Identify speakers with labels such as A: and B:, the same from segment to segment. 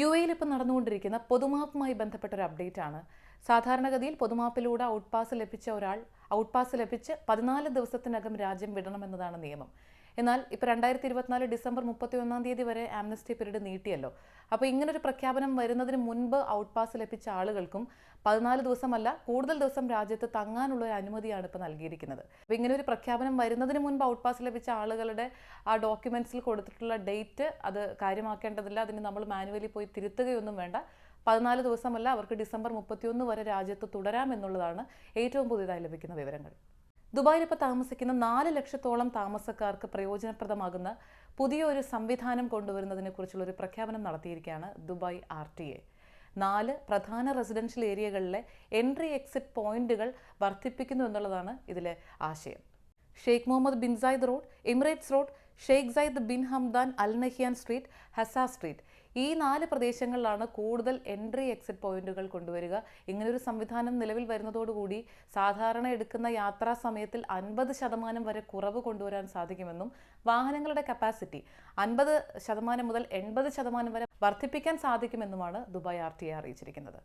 A: U എയിൽ ഇപ്പം നടന്നുകൊണ്ടിരിക്കുന്ന പൊതുമാപ്പുമായി ബന്ധപ്പെട്ട ഒരു അപ്ഡേറ്റ് ആണ് സാധാരണഗതിയിൽ പൊതുമാപ്പിലൂടെ ഔട്ട് പാസ് ലഭിച്ച ഒരാൾ ഔട്ട് പാസ് ലഭിച്ച് പതിനാല് ദിവസത്തിനകം രാജ്യം വിടണമെന്നതാണ് നിയമം. എന്നാൽ ഇപ്പോൾ രണ്ടായിരത്തി ഇരുപത്തിനാല് ഡിസംബർ മുപ്പത്തി ഒന്നാം തീയതി വരെ ആംനസ്റ്റി പീരീഡ് നീട്ടിയല്ലോ. അപ്പോൾ ഒരു പ്രഖ്യാപനം വരുന്നതിന് മുൻപ് ഔട്ട് പാസ് ലഭിച്ച ആളുകൾക്കും പതിനാല് ദിവസമല്ല കൂടുതൽ ദിവസം രാജ്യത്ത് തങ്ങാനുള്ള ഒരു അനുമതിയാണ് ഇപ്പോൾ നൽകിയിരിക്കുന്നത്. അപ്പോൾ ഇങ്ങനെ ഒരു പ്രഖ്യാപനം വരുന്നതിന് മുൻപ് ഔട്ട് പാസ് ലഭിച്ച ആളുകളുടെ ആ ഡോക്യുമെന്റ്സിൽ കൊടുത്തിട്ടുള്ള ഡേറ്റ് അത് കാര്യമാക്കേണ്ടതില്ല അതിന് നമ്മൾ മാനുവലി പോയി തിരുത്തുകയൊന്നും വേണ്ട. പതിനാല് ദിവസമല്ല അവർക്ക് ഡിസംബർ മുപ്പത്തിയൊന്ന് വരെ രാജ്യത്ത് തുടരാമെന്നുള്ളതാണ് ഏറ്റവും പുതിയതായി ലഭിക്കുന്ന വിവരങ്ങൾ. ദുബായിൽ ഇപ്പോൾ താമസിക്കുന്ന നാല് ലക്ഷത്തോളം താമസക്കാർക്ക് പ്രയോജനപ്രദമാകുന്ന പുതിയൊരു സംവിധാനം കൊണ്ടുവരുന്നതിനെ കുറിച്ചുള്ള ഒരു പ്രഖ്യാപനം നടത്തിയിരിക്കുകയാണ് ദുബായ് ആർ ടി എ. നാല് പ്രധാന റെസിഡൻഷ്യൽ ഏരിയകളിലെ എൻട്രി എക്സിറ്റ് പോയിന്റുകൾ വർദ്ധിപ്പിക്കുന്നു എന്നുള്ളതാണ് ഇതിലെ ആശയം. Sheikh Mohammed bin Zayed Road Emirates Road Sheikh Zayed bin Hamdan Al Nahyan Street Hessa Street. ഈ നാല് പ്രദേശങ്ങളിലാണ് കൂടുതൽ എൻട്രി എക്സിറ്റ് പോയിന്റുകൾ കൊണ്ടുവരിക. ഇങ്ങനൊരു സംവിധാനം നിലവിൽ വരുന്നതോടുകൂടി സാധാരണ എടുക്കുന്ന യാത്രാ സമയത്തിൽ അൻപത് ശതമാനം വരെ കുറവ് കൊണ്ടുവരാൻ സാധിക്കുമെന്നും വാഹനങ്ങളുടെ കപ്പാസിറ്റി അൻപത് ശതമാനം മുതൽ എൺപത് ശതമാനം വരെ വർദ്ധിപ്പിക്കാൻ സാധിക്കുമെന്നുമാണ് ദുബായ് ആർ ടി അറിയിച്ചിരിക്കുന്നത്.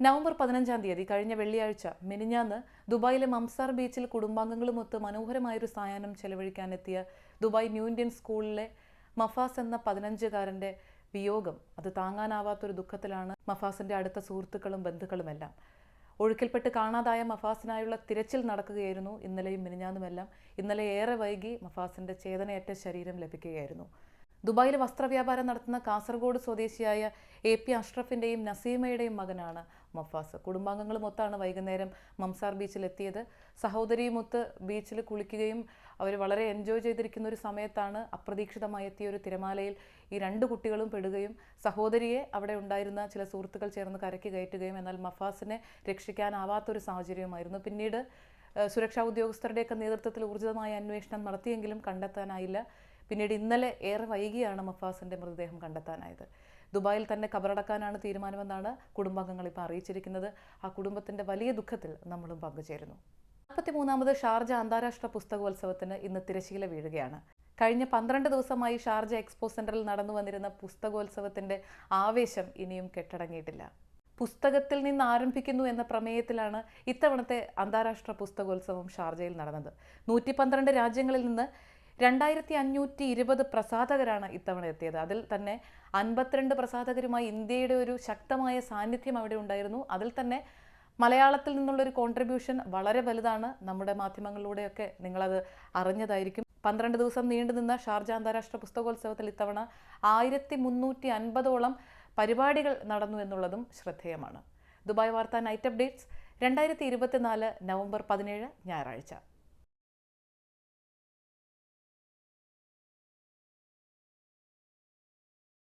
A: നവംബർ പതിനഞ്ചാം തീയതി കഴിഞ്ഞ വെള്ളിയാഴ്ച മിനിഞ്ഞാന്ന് ദുബായിലെ മംസാർ ബീച്ചിൽ കുടുംബാംഗങ്ങളുമൊത്ത് മനോഹരമായൊരു സായാഹ്നം ചെലവഴിക്കാനെത്തിയ ദുബായ് ന്യൂ ഇന്ത്യൻ സ്കൂളിലെ മഫാസ് എന്ന പതിനഞ്ചുകാരന്റെ വിയോഗം. അത് താങ്ങാനാവാത്തൊരു ദുഃഖത്തിലാണ് മഫാസിന്റെ അടുത്ത സുഹൃത്തുക്കളും ബന്ധുക്കളുമെല്ലാം. ഒഴുക്കിൽപ്പെട്ട് കാണാതായ മഫാസിനായുള്ള തിരച്ചിൽ നടക്കുകയായിരുന്നു ഇന്നലെയും മിനിഞ്ഞാന്നുമെല്ലാം. ഇന്നലെ ഏറെ വൈകി മഫാസിന്റെ ചേതനയറ്റ ശരീരം ലഭിക്കുകയായിരുന്നു. ദുബായിൽ വസ്ത്രവ്യാപാരം നടത്തുന്ന കാസർഗോഡ് സ്വദേശിയായ എ പി അഷ്റഫിന്റെയും നസീമയുടെയും മകനാണ് മഫാസ്. കുടുംബാംഗങ്ങളുമൊത്താണ് വൈകുന്നേരം മംസാർ ബീച്ചിൽ എത്തിയത് സഹോദരിയുമൊത്ത് ബീച്ചിൽ കുളിക്കുകയും അവർ വളരെ എൻജോയ് ചെയ്തിരിക്കുന്ന ഒരു സമയത്താണ് അപ്രതീക്ഷിതമായി എത്തിയ ഒരു തിരമാലയിൽ ഈ രണ്ട് കുട്ടികളും പെടുകയും സഹോദരിയെ അവിടെ ഉണ്ടായിരുന്ന ചില സുഹൃത്തുക്കൾ ചേർന്ന് കരയ്ക്ക് കയറ്റുകയും എന്നാൽ മഫാസിനെ രക്ഷിക്കാനാവാത്തൊരു സാഹചര്യമായിരുന്നു പിന്നീട് സുരക്ഷാ ഉദ്യോഗസ്ഥരുടെയൊക്കെ നേതൃത്വത്തിൽ ഊർജിതമായ അന്വേഷണം നടത്തിയെങ്കിലും കണ്ടെത്താനായില്ല. പിന്നീട് ഇന്നലെ ഏറെ വൈകിയാണ് മഫാസിന്റെ മൃതദേഹം കണ്ടെത്താനായത്. ദുബായിൽ തന്നെ കബറടക്കാനാണ് തീരുമാനമെന്നാണ് കുടുംബാംഗങ്ങൾ ഇപ്പോൾ അറിയിച്ചിരിക്കുന്നത്. ആ കുടുംബത്തിന്റെ വലിയ ദുഃഖത്തിൽ നമ്മളും പങ്കുചേരുന്നു. നാൽപ്പത്തിമൂന്നാമത് ഷാർജ അന്താരാഷ്ട്ര പുസ്തകോത്സവത്തിന് ഇന്ന് തിരശീല വീഴുകയാണ്. കഴിഞ്ഞ പന്ത്രണ്ട് ദിവസമായി ഷാർജ എക്സ്പോ സെന്ററിൽ നടന്നു വന്നിരുന്ന പുസ്തകോത്സവത്തിന്റെ ആവേശം ഇനിയും കെട്ടടങ്ങിയിട്ടില്ല. പുസ്തകത്തിൽ നിന്ന് ആരംഭിക്കുന്നു എന്ന പ്രമേയത്തിലാണ് ഇത്തവണത്തെ അന്താരാഷ്ട്ര പുസ്തകോത്സവം ഷാർജയിൽ നടന്നത്. നൂറ്റി പന്ത്രണ്ട് രാജ്യങ്ങളിൽ നിന്ന് രണ്ടായിരത്തി അഞ്ഞൂറ്റി ഇരുപത് പ്രസാധകരാണ് ഇത്തവണ എത്തിയത്. അതിൽ തന്നെ അൻപത്തിരണ്ട് പ്രസാധകരുമായി ഇന്ത്യയുടെ ഒരു ശക്തമായ സാന്നിധ്യം അവിടെ ഉണ്ടായിരുന്നു. അതിൽ തന്നെ മലയാളത്തിൽ നിന്നുള്ളൊരു കോൺട്രിബ്യൂഷൻ വളരെ വലുതാണ്. നമ്മുടെ മാധ്യമങ്ങളിലൂടെയൊക്കെ നിങ്ങളത് അറിഞ്ഞതായിരിക്കും. പന്ത്രണ്ട് ദിവസം നീണ്ടുനിന്ന ഷാർജ അന്താരാഷ്ട്ര പുസ്തകോത്സവത്തിൽ ഇത്തവണ ആയിരത്തി മുന്നൂറ്റി അൻപതോളം പരിപാടികൾ നടന്നു എന്നുള്ളതും ശ്രദ്ധേയമാണ്. ദുബായ് വാർത്ത നൈറ്റ് അപ്ഡേറ്റ്സ് രണ്ടായിരത്തി ഇരുപത്തിനാല് നവംബർ പതിനേഴ് ഞായറാഴ്ച.